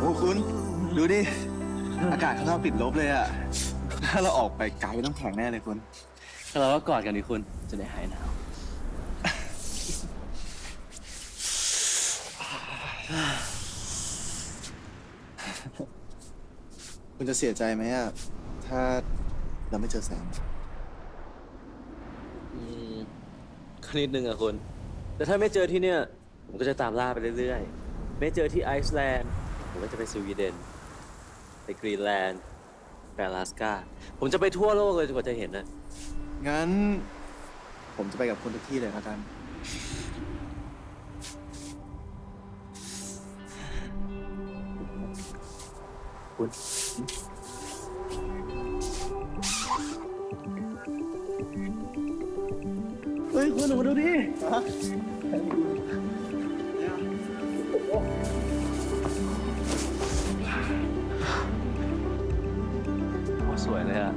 โอ้คุณ ดูดิ อากาศข้างนอกติดลบเลยอะถ้าเราออกไปไกลต้องแข็งแน่เลยคุณ เราก็กอดกันดิคุณจะได้หายหนาว คุณจะเสียใจไหมอะถ้าเราไม่เจอแสง อืมก็นิดนึงอะคุณ แต่ถ้าไม่เจอที่เนี่ย ผมก็จะตามล่าไปเรื่อยๆ ไม่เจอที่ไอซ์แลนด์ผมก็จะไปสวีเดน ไปกรีนแลนด์ไปอลาสกาผมจะไปทั่วโลกเลยจนกว่าจะเห็นนะงั้น ผมจะไปกับคุณทุกที่เลยแล้วกัน คุณเฮ้ยคุณออกมาดูดิ เลยอะ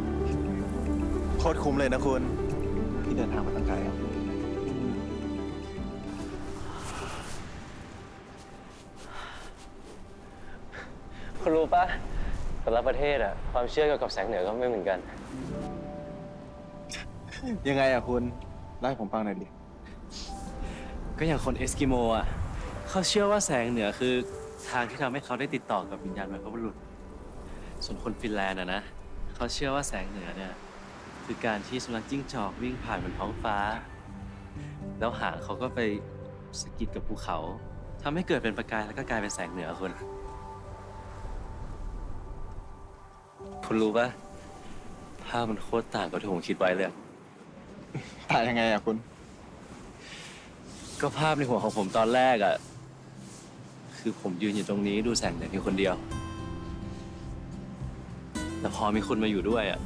โคตรคุ้มเลยนะคุณ ที่เดินทางมาตั้งไกลอะคุณรู้ปะแต่ละประเทศอะความเชื่อเกี่ยวกับแสงเหนือก็ไม่เหมือนกัน ยังไงอะคุณเล่าให้ผมฟังหน่อยดิ ก็อย่างคนเอสกิโมอะเขาเชื่อว่าแสงเหนือคือทางที่ทำให้เขาได้ติดต่อกับวิญญาณบรรพบุรุษ ส่วนคนฟินแลนด์อะนะ เขาเชื่อว่าแสงเหนือเนี่ยคือการที่สุนัขจิ้งจอกวิ่งผ่านบนท้องฟ้า แล้วหางเขาก็ไปสะกิดกับภูเขาทำให้เกิดเป็นประกายแล้วก็กลายเป็นแสงเหนือคุณคุณรู้ปะภาพมันโคตรต่างกับที่ผมคิดไว้เลยอะต่างยังไงอะคุณ ก็ภาพในหัวของผมตอนแรกอะ่ะคือผมยืนอยู่ตรงนี้ดูแสงเหนือเพียงคนเดียว แต่พอมีคุณมาอยู่ด้วยอะ่ะ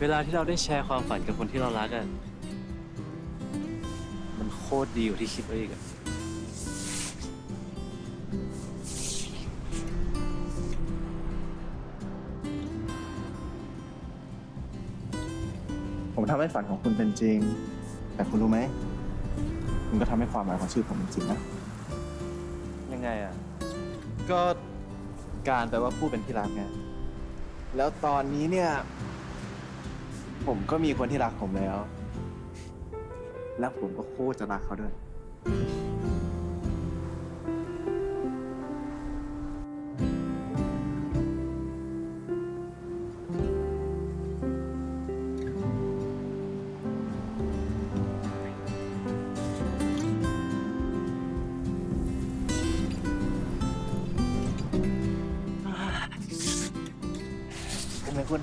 เวลาที่เราได้แชร์ความฝันกับคนที่เรารักอะ่ะมันโคตรดีกว่าที่คิดไว้อีกอะผมทำให้ฝันของคุณเป็นจริง แต่คุณรู้ไหม คุณก็ทำให้ความหมายของชื่อผมเป็นจริงนะ ยังไงอะก็การแปลว่าผู้เป็นที่รักไง แล้วตอนนี้เนี่ย ผมก็มีคนที่รักผมแล้ว และผมก็โคตรจะรักเขาด้วย ไหมคุณ